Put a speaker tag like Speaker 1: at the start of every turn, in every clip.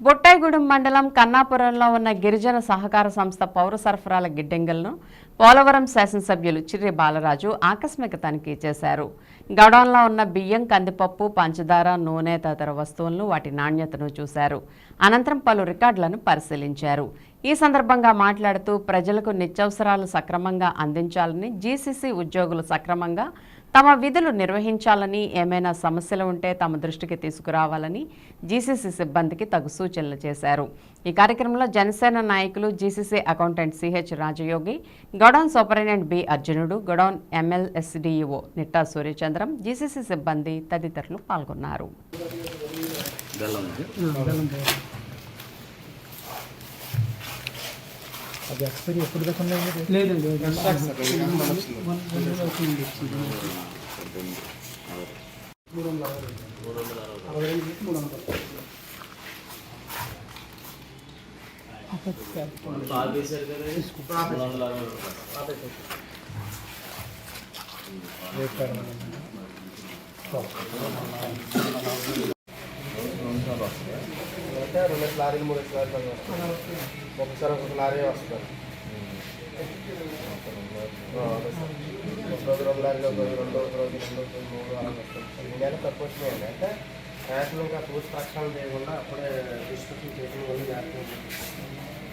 Speaker 1: బొట్టాయిగూడెం మండలం కన్నాపురంలో ఉన్న గిరిజన సహకార సంస్థ పౌర సరఫరాల గిడ్డంగులను పోలవరం శాసనసభ్యులు చిర్రి బాలరాజు ఆకస్మిక తనిఖీ చేశారు. గౌడౌన్లో ఉన్న బియ్యం కందిపప్పు పంచదార నూనె తదితర వస్తువులను వాటి నాణ్యతను చూశారు. అనంతరం పలు రికార్డులను పరిశీలించారు. ఈ సందర్భంగా మాట్లాడుతూ ప్రజలకు నిత్యావసరాలు సక్రమంగా అందించాలని జీసీసీ ఉద్యోగులు సక్రమంగా తమ విధులు నిర్వహించాలని ఏమైనా సమస్యలు ఉంటే తమ దృష్టికి తీసుకురావాలని జీసీసీ సిబ్బందికి తగు సూచనలు చేశారు. ఈ కార్యక్రమంలో జనసేన నాయకులు GCC accountant CH Rajayogi godown superintendent B Arjunudu godown ఎంఎల్ఎస్డిఈఓ Nitta Suryachandram GCC సిబ్బంది తదితరులు పాల్గొన్నారు
Speaker 2: బెల్లం ఇది.
Speaker 3: అది మూడు వందల అరవై. అరవై రెండు మూడు వందల
Speaker 4: అంటే రెండు లారీలు మూడు లారీలు ఒకసారి ఒక లారీ వస్తారు ఆ, రోజు రెండు లారీలు ఒక రెండు ఒక రోజు రెండు రోజు మూడు అలా వస్తాయి సార్ తక్కువ వచ్చినాయండి అంటే రేషన్ ఇంకా పూర్తి ప్రక్షాళన చేయకుండా అప్పుడే డిస్ట్రిబ్యూషన్ చేయడం వల్ల జాగ్రత్త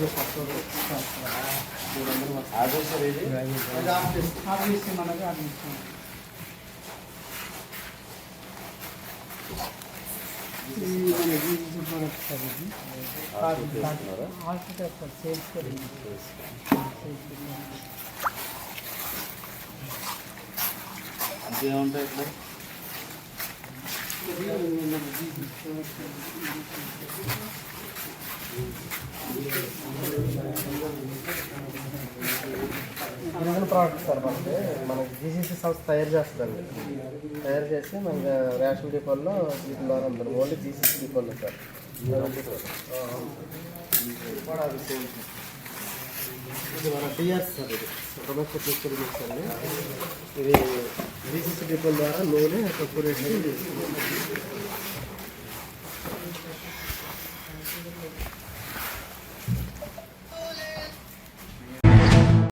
Speaker 3: డిపోకి ఈ డిపోకి రా. ప్రోడక్ట్ సార్
Speaker 4: మనకి మనకి జీసీసీ సంస్థ తయారు చేస్తుందండి. తయారు చేసి మనకి రేషన్ డిపోల్లో వీటిలో అందరు. ఓన్లీ జీసీసీ డిపోల్లో సార్. ఇది కూడా అది సేమ్ ఇది మన టీఆర్స్ సార్ ఇది. డొమెస్టిక్ డిస్ట్రిబ్యూషన్ అండి ఇది జీసీసీ డిపోల ద్వారా నూనె తక్కువ రేట్కి